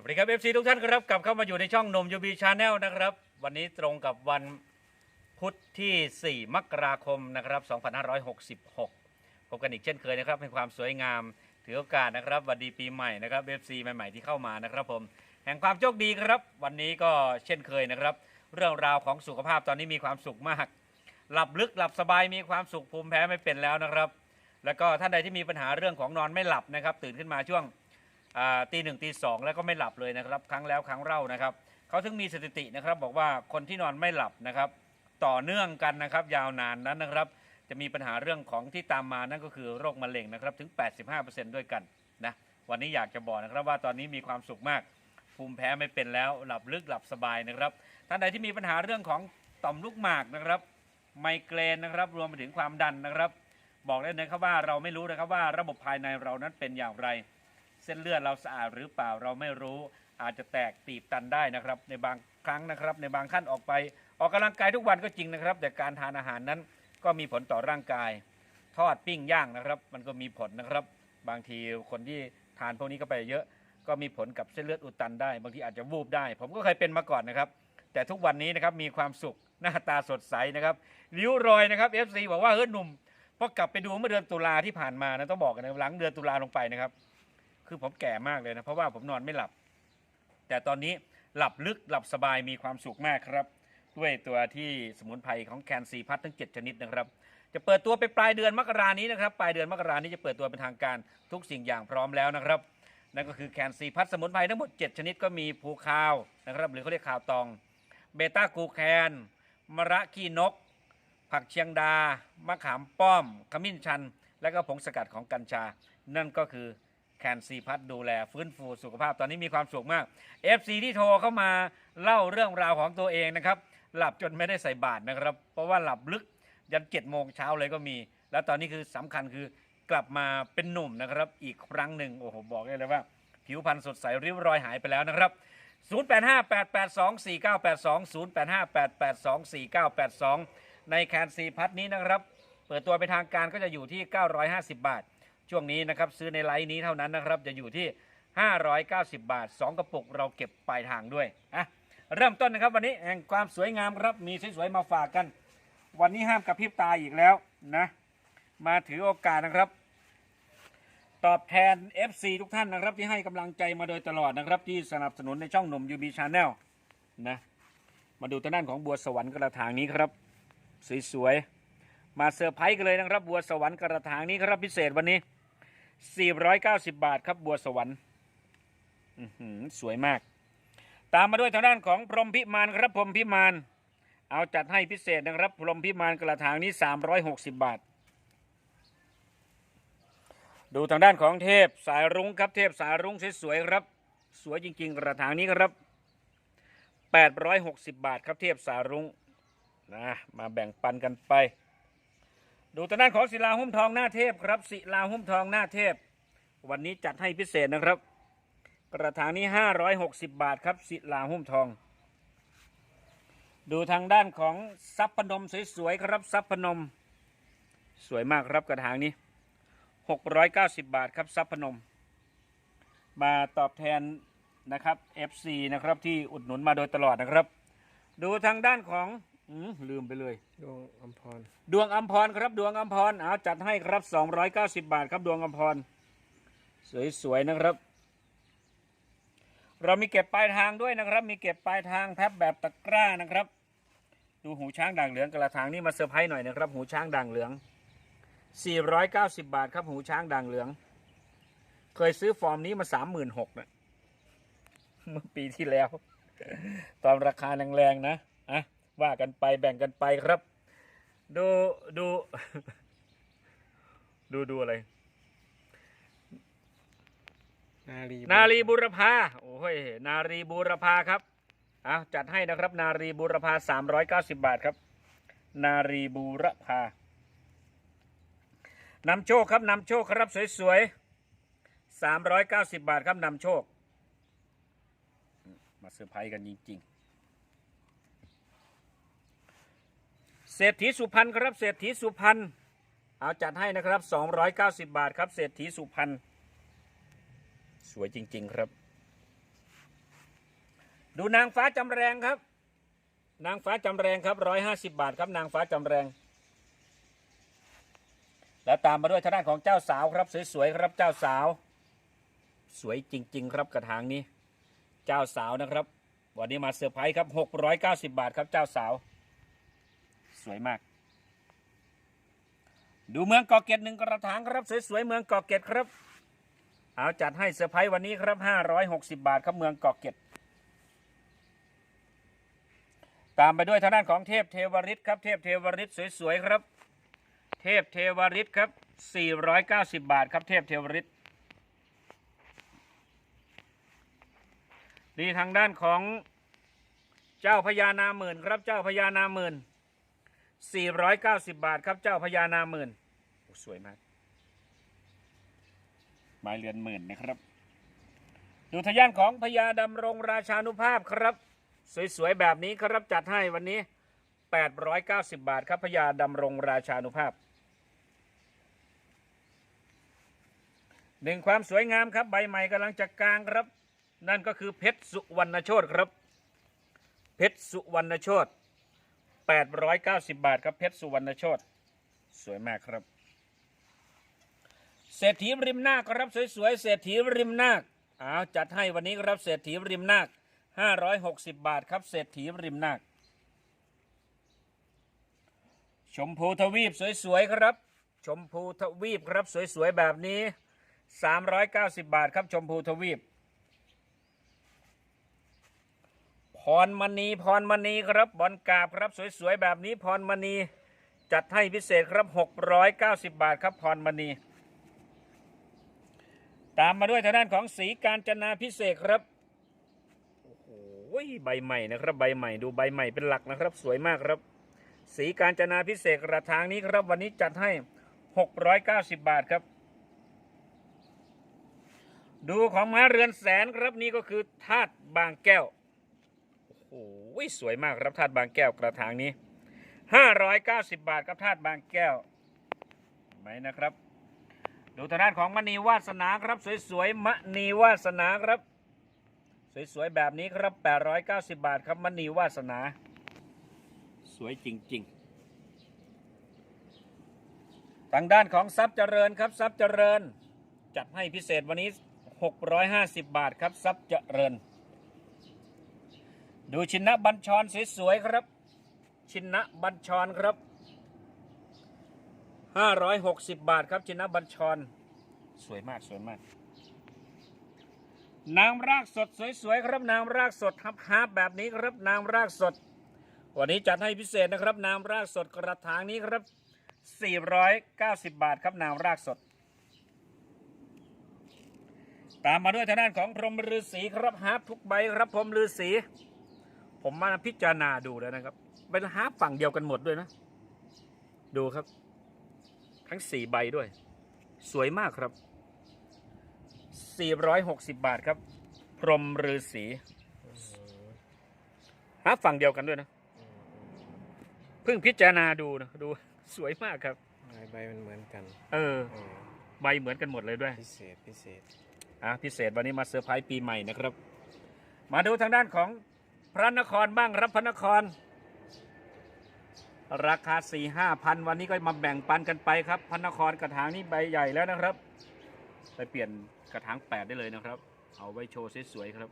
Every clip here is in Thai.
สวัสดีครับ FC ทุกท่านครับกลับเข้ามาอยู่ในช่องนมยูบีชาแนลนะครับ วันนี้ตรงกับวันพุธที่ 4 มกราคมนะครับ2566 พบกันอีกเช่นเคยนะครับเป็นความสวยงาม ถือโอกาสนะครับวันดีปีใหม่นะครับ FC ใหม่ๆที่เข้ามานะครับผมแห่งความโชคดีครับ วันนี้ก็เช่นเคยนะครับ เรื่องราวของสุขภาพตอนนี้มีความสุขมาก หลับลึกหลับสบายมีความสุขภูมิแพ้ไม่เป็นแล้วนะครับ แล้วก็ท่านใดที่มีปัญหาเรื่องของนอนไม่หลับนะครับ ตื่นขึ้นมาช่วง อ่าตีหนึ่งตีสองแล้วก็ไม่หลับเลยนะครับ ครั้งแล้วครั้งเล่านะครับเขาถึงมีสถิตินะครับ บอกว่าคนที่นอนไม่หลับนะครับ ต่อเนื่องกันนะครับ ยาวนานนั้นนะครับ จะมีปัญหาเรื่องของที่ตามมานั่นก็คือโรคมะเร็งนะครับถึง 85%ด้วยกันนะวันนี้อยากจะบอกนะครับว่าตอนนี้มีความสุขมาก ภูมิแพ้ไม่เป็นแล้วหลับลึกหลับสบายนะครับท่านใดที่มีปัญหาเรื่องของต่อมลูกหมากนะครับ ไมเกรนนะครับ รวมไปถึงความดันนะครับ บอกได้เลยครับว่าเราไม่รู้นะครับว่าระบบภายในเรานั้นเป็นอย่างไร เส้นเลือดเราสะอาดหรือเปล่าเราไม่รู้ อาจจะแตกตีบตันได้นะครับ ในบางครั้งนะครับ ในบางขั้นออกไป ออกกำลังกายทุกวันก็จริงนะครับ แต่การทานอาหารนั้นก็มีผลต่อร่างกาย ทอดปิ้งย่างนะครับ มันก็มีผลนะครับ บางทีคนที่ทานพวกนี้ก็ไปเยอะ ก็มีผลกับเส้นเลือดอุดตันได้ บางทีอาจจะวูบได้ ผมก็เคยเป็นมาก่อนนะครับ แต่ทุกวันนี้นะครับมีความสุขหน้าตาสดใสนะครับริ้วรอยนะครับ FC บอกว่าเฮ้ยหนุ่มพอกลับไปดูเมื่อเดือนตุลาที่ผ่านมานะต้องบอกกันนะหลังเดือนตุลาลงไปนะครับ คือผมแก่มากเลยนะเพราะว่าผมนอนไม่หลับ แต่ตอนนี้หลับลึกหลับสบายมีความสุขมากครับ ด้วยตัวที่สมุนไพรของแคนซีพัททั้ง 7 ชนิดนะครับ จะเปิดตัวไปปลายเดือนมกรานี้นะครับปลายเดือนมกรานี้จะเปิดตัวเป็นทางการทุกสิ่งอย่างพร้อมแล้วนะครับนั่นก็คือแคนซีพัทสมุนไพรทั้งหมด 7 ชนิดก็มีภูคาวนะครับหรือเขาเรียกคาวตองเบต้ากูแคนมะระขี้นก ผักเชียงดามะขามป้อม ขมิ้นชัน และก็ผงสกัดของกัญชา นั่นก็คือ แคนซีพัทดูแลฟื้นฟูสุขภาพตอนนี้มีความสุขมาก FC ที่โทรเข้ามาเล่าเรื่องราวของตัวเองนะครับ หลับจนไม่ได้ใส่บาตรนะครับ เพราะว่าหลับลึกยันเจ็ดโมงเช้าเลยก็มี แล้วตอนนี้คือสำคัญคือกลับมาเป็นหนุ่มนะครับ อีกครั้งหนึ่งโอ้โหบอกได้เลยว่า ผิวพรรณสดใสริ้วรอยหายไปแล้วนะครับ 0858824982ในแคนซีพัทนี้นะครับ เปิดตัวเป็นทางการก็จะอยู่ที่ 950 บาท ช่วงนี้นะครับซื้อในไลน์นี้เท่านั้นนะครับ จะอยู่ที่ 590 บาท 2 กระปุกเราเก็บปลายทางด้วยอะเริ่มต้นนะครับวันนี้แห่งความสวยงามครับมีสวยๆมาฝากกัน วันนี้ห้ามกระพริบตาอีกแล้วนะมาถือโอกาสนะครับ ตอบแทน FC ทุกท่านนะครับที่ให้กำลังใจมาโดยตลอดนะครับ ที่สนับสนุนในช่องหนุ่ม UB Channel นะมาดูตัวด้านของบัวสวรรค์กระถางนี้ครับ สวยๆมาเซอร์ไพรส์กันเลยนะครับ บัวสวรรค์กระถางนี้ครับพิเศษวันนี้ 490 บาทครับบัวสวรรค์สวยมาก ตามมาด้วยทางด้านของพรหมพิมานครับพรหมพิมาน เอาจัดให้พิเศษนะครับพรหมพิมานกระถางนี้ 360 บาท ดูทางด้านของเทพสายรุ้งครับเทพสายรุ้งสวยๆครับ สวยจริง ๆ กระถางนี้ครับ 860 บาทครับเทพสายรุ้งนะมาแบ่งปันกันไป ดูทางด้านของศิลาหุ้มทองหน้าเทพครับศิลาหุ้มทองหน้าเทพ วันนี้จัดให้พิเศษนะครับ กระถางนี้ 560 บาทครับศิลาหุ้มทอง ดูทางด้านของซับพนมสวยๆครับซับพนม สวยมากครับกระถางนี้ 690 บาทครับซับพนม มาตอบแทนนะครับ FC นะครับที่อุดหนุนมาโดยตลอดนะครับ ดูทางด้านของ อมลืมไปเลย ดวงอมพร ดวงอัมพรครับ ดวงอัมพรเอาจัดให้ครับ290บาทครับดวงอัมพร สวยๆนะครับ เรามีเก็บปลายทางด้วยนะครับ มีเก็บปลายทางแพ็บแบบตะกร้านะครับ ดูหูช้างด่างเหลืองกระถางนี่มาเซอร์ไพรส์หน่อยนะครับ หูช้างด่างเหลือง 490 บาทครับหูช้างด่างเหลือง เคยซื้อฟอร์มนี้มา 36,000นะเมื่อปีที่แล้ว ตอนราคาแรงๆนะอะ ว่ากันไปแบ่งกันไปครับ ดูดู ดูดูอะไร นารีนารีบุรพาโอ้ยนารีบุรพาครับเอาจัดให้นะครับ นารีบุรพา390บาทครับ นารีบุรพานำโชคครับนำโชคครับสวยๆ390บาทครับนำโชค มาเซอร์ไพรส์กันจริงๆ เศรษฐีสุพรรณครับเศรษฐีสุพรรณเอาจัดให้นะครับ290 บาทครับเศรษฐีสุพรรณสวยจริง ๆ ครับ ดูนางฟ้าจำแรงครับ นางฟ้าจำแรงครับร้อยห้าสิบาทครับนางฟ้าจำแรง แล้วตามมาด้วยทางด้านของเจ้าสาวครับสวยๆครับเจ้าสาว สวยจริง ๆ ครับกระถางนี้ เจ้าสาวนะครับ วันนี้มาเซอร์ไพรส์ครับหกร้อยเก้าสิบาทครับเจ้าสาว สวยมาก ดูเมืองเกาะเกร็ดหนึ่งกระถางครับ สวยๆเมืองเกาะเกร็ดครับ เอาจัดให้เซอร์ไพรส์วันนี้ครับห้าร้อยหกสิบาทครับเมืองเกาะเกร็ดตามไปด้วยทางด้านของเทพเทวริตครับ เทพเทวริตสวยๆครับ เทพเทวริตครับ 490 บาทครับเทพเทวริตนี่ทางด้านของเจ้าพญานาหมื่นครับเจ้าพญานาหมื่น 490 บาทครับเจ้าพญานาหมื่นโอ้สวยมากไม้เรือนหมื่นนะครับ ดูทะยานของพญาดำรงราชานุภาพครับ สวยๆแบบนี้ครับจัดให้วันนี้ 890 บาทครับพญาดำรงราชานุภาพหนึ่งความสวยงามครับใบใหม่กำลังจะกลางครับ นั่นก็คือเพชรสุวรรณโชตครับ เพชรสุวรรณโชต 890 บาทครับเพชรสุวรรณโชตสวยมากครับ เศรษฐีริมนาคครับสวยๆเศรษฐีริมนาคเอาจัดให้วันนี้ครับเศรษฐีริมนาค560 บาทครับเศรษฐีริมนาคชมพูทวีปสวยๆครับ ชมพูทวีปครับสวยๆแบบนี้ 390 บาทครับชมพูทวีป พรมณีพรมณีครับบอลกาบครับสวยๆแบบนี้พรมณีจัดให้พิเศษครับ 690 บาทครับพรมณี ตามมาด้วยทางด้านของสีการจนาพิเศษครับโอ้โหใบใหม่นะครับ ใบใหม่ดูใบใหม่เป็นหลักนะครับ สวยมากครับ สีการจนาพิเศษกระถางนี้ครับวันนี้จัดให้ 690 บาทครับ ดูของม้าเรือนแสนครับนี่ก็คือธาตุบางแก้ว โอ้โหสวยมากครับธาตุบางแก้วกระถางนี้590บาทครับธาตุบางแก้วไหมนะครับ ดูทางด้านของมณีวาสนาครับ สวยๆมณีวาสนาครับ สวยๆแบบนี้ครับ890บาทครับมณีวาสนา สวยจริง ๆ ทางด้านของทรัพย์เจริญครับทรัพย์เจริญ จัดให้พิเศษวันนี้650บาทครับทรัพย์เจริญ ดูชินะบัญชรสวยๆครับ ชินะบัญชรครับ 560 บาทครับชินะบัญชร สวยมากสวยมาก นางรากสดสวยๆครับนางรากสดฮับฮับๆแบบนี้ครับนางรากสด วันนี้จัดให้พิเศษนะครับนางรากสดกระถางนี้ครับ 490 บาทครับนางรากสด ตามมาด้วยทางด้านของพรหมฤาษีครับฮาร์ปทุกใบครับพรหมฤาษี ผมมาพิจารณาดูแล้วนะครับเป็นฮาร์ปฝั่งเดียวกันหมดด้วยนะ ดูครับ ทั้งสี่ใบด้วย สวยมากครับ 460 บาทครับ พรหมฤาษีฮาร์ปฝั่งเดียวกันด้วยนะเพิ่งพิจารณาดูนะดูสวยมากครับลายใบมันเหมือนกันเออเออ ใบเหมือนกันหมดเลยด้วย พิเศษพิเศษอะพิเศษวันนี้มาเซอร์ไพรส์ปีใหม่นะครับ มาดูทางด้านของ พระนครบ้างครับพระนคร ราคาสี่ห้าพันวันนี้ก็มาแบ่งปันกันไปครับ พระนครกระถางนี้ใบใหญ่แล้วนะครับ ไปเปลี่ยนกระถางแปดได้เลยนะครับ เอาไว้โชว์สวยๆครับ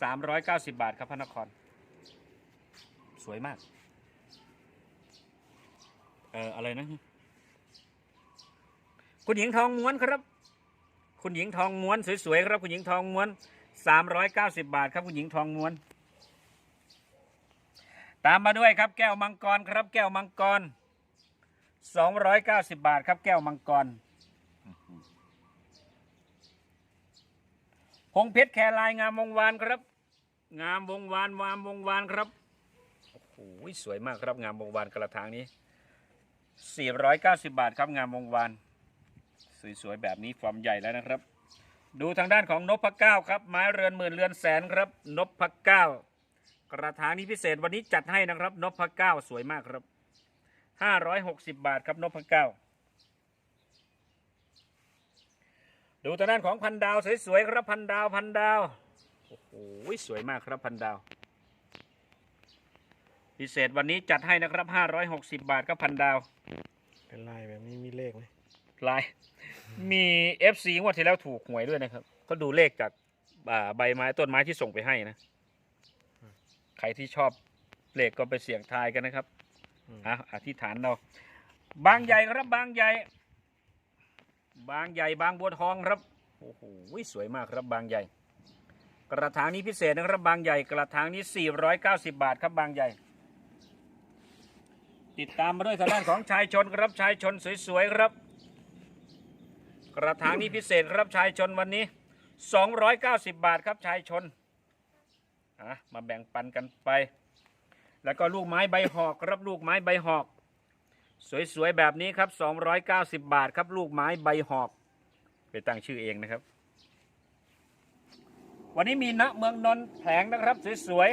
สามร้อยเก้าสิบบาทครับพระนคร สวยมาก เอ่ออะไรนะ คุณหญิงทองม้วนครับ คุณหญิงทองม้วนสวยๆครับ คุณหญิงทองม้วน390 บาทครับ คุณหญิงทองม้วน ตามมาด้วยครับแก้วมังกรครับ แก้วมังกร 290 บาทครับแก้วมังกรพงเพชรแครายงามวงวานครับ งามวงวานวามวงวานครับโอ้โหสวยมากครับงามวงวานกระถางนี้ 490 บาทครับงามวงวานสวยๆแบบนี้ฟอร์มใหญ่แล้วนะครับ ดูทางด้านของนพเก้าครับไม้เรือนหมื่นเรือนแสนครับนพเก้า กระถางนี้พิเศษวันนี้จัดให้นะครับนพเก้าสวยมากครับห้าร้อยหกสิบบาทครับนพเก้าดูทางด้านของพันดาวสวยๆครับพันดาวพันดาวโอ้โหสวยมากครับพันดาว พิเศษวันนี้จัดให้นะครับ560บาทครับพันดาวเป็นลายแบบนี้มีเลขไหมลายมี FC งวดที่แล้วถูกหวยด้วยนะครับก็ดูเลขจากอ่าใบไม้ต้นไม้ที่ส่งไปให้นะ ใครที่ชอบเลขก็ไปเสี่ยงทายกันนะครับอืมอะอธิษฐานเรา บางใหญ่ครับบางใหญ่ บางใหญ่บางบัวทองครับโอ้โหสวยมากครับบางใหญ่ กระถางนี้พิเศษนะครับบางใหญ่ กระถางนี้ 490 บาทครับบางใหญ่ ติดตามมาด้วยทางด้านของชายชนครับชายชนสวยๆครับ กระถางนี้พิเศษครับชายชนวันนี้ 290 บาทครับชายชน อะมาแบ่งปันกันไป แล้วก็ลูกไม้ใบหอกครับลูกไม้ใบหอก สวยๆแบบนี้ครับ 290 บาทครับลูกไม้ใบหอก ไปตั้งชื่อเองนะครับ วันนี้มีณเมืองนนท์แผงนะครับสวย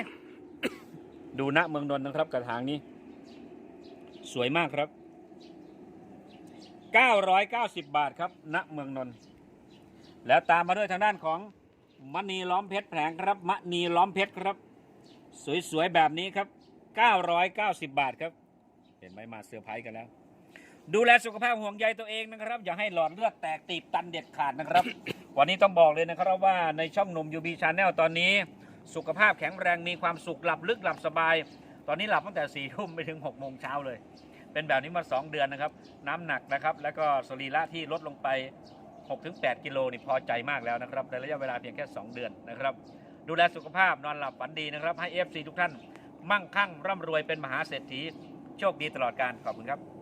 ๆดูณเมืองนนท์นะครับกระถางนี้ สวยมากครับ 990 บาทครับณเมืองนนท์แล้วตามมาด้วยทางด้านของ มณีล้อมเพชรแผงครับมณีล้อมเพชรครับ สวยๆแบบนี้ครับ 990 บาทครับ เห็นไหมมาเซอร์ไพรส์กันแล้ว ดูแลสุขภาพห่วงใยตัวเองนะครับ อย่าให้หลอดเลือดแตกตีบตันเด็ดขาดนะครับ วันนี้ต้องบอกเลยนะครับว่าในช่องหนุ่มยูบีชาแนลตอนนี้ สุขภาพแข็งแรงมีความสุขหลับลึกหลับสบาย ตอนนี้หลับตั้งแต่4ี่ทุ่มไปถึง6กโมงเช้าเลย เป็นแบบนี้มา 2 เดือนนะครับ น้ำหนักนะครับ แล้วก็สรีระที่ลดลงไป 6-8 กิโลนี่พอใจมากแล้วนะครับในระยะเวลาเพียงแค่ 2 เดือนนะครับ ดูแลสุขภาพนอนหลับฝันดีนะครับ ให้ FC ทุกท่าน มั่งคั่งร่ำรวยเป็นมหาเศรษฐีโชคดีตลอดการขอบคุณครับ